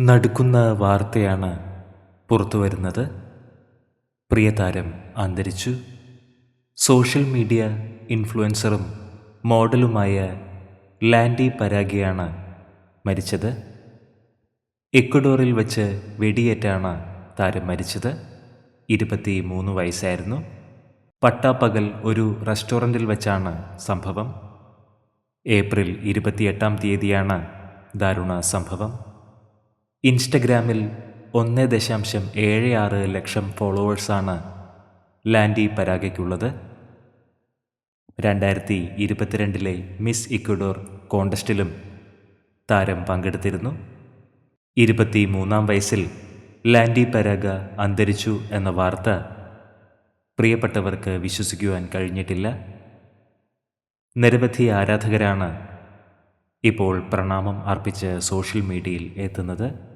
നടുക്കുന്ന വാർത്തയാണ് പുറത്തു വരുന്നത്. പ്രിയതാരം അന്തരിച്ചു. സോഷ്യൽ മീഡിയ ഇൻഫ്ലുവൻസറും മോഡലുമായ ലാൻഡി പരാഗിയാണ് മരിച്ചത്. ഇക്വഡോറിൽ വെച്ച് വെടിയേറ്റാണ് താരം മരിച്ചത്. ഇരുപത്തി മൂന്ന് വയസ്സായിരുന്നു. പട്ടാപ്പകൽ ഒരു റെസ്റ്റോറന്റിൽ വെച്ചാണ് സംഭവം. ഏപ്രിൽ ഇരുപത്തിയെട്ടാം തീയതിയാണ് ദാരുണ സംഭവം. ഇൻസ്റ്റഗ്രാമിൽ ഒന്ന് ദശാംശം ഏഴ് ആറ് ലക്ഷം ഫോളോവേഴ്സാണ് ലാൻഡി പരാഗയ്ക്കുള്ളത്. രണ്ടായിരത്തി ഇരുപത്തിരണ്ടിലെ മിസ് ഇക്വഡോർ കോണ്ടസ്റ്റിലും താരം പങ്കെടുത്തിരുന്നു. ഇരുപത്തി മൂന്നാം വയസ്സിൽ ലാൻഡി പരാഗ അന്തരിച്ചു എന്ന വാർത്ത പ്രിയപ്പെട്ടവർക്ക് വിശ്വസിക്കുവാൻ കഴിഞ്ഞിട്ടില്ല. നിരവധി ആരാധകരാണ് ഇപ്പോൾ പ്രണാമം അർപ്പിച്ച് സോഷ്യൽ മീഡിയയിൽ എത്തുന്നത്.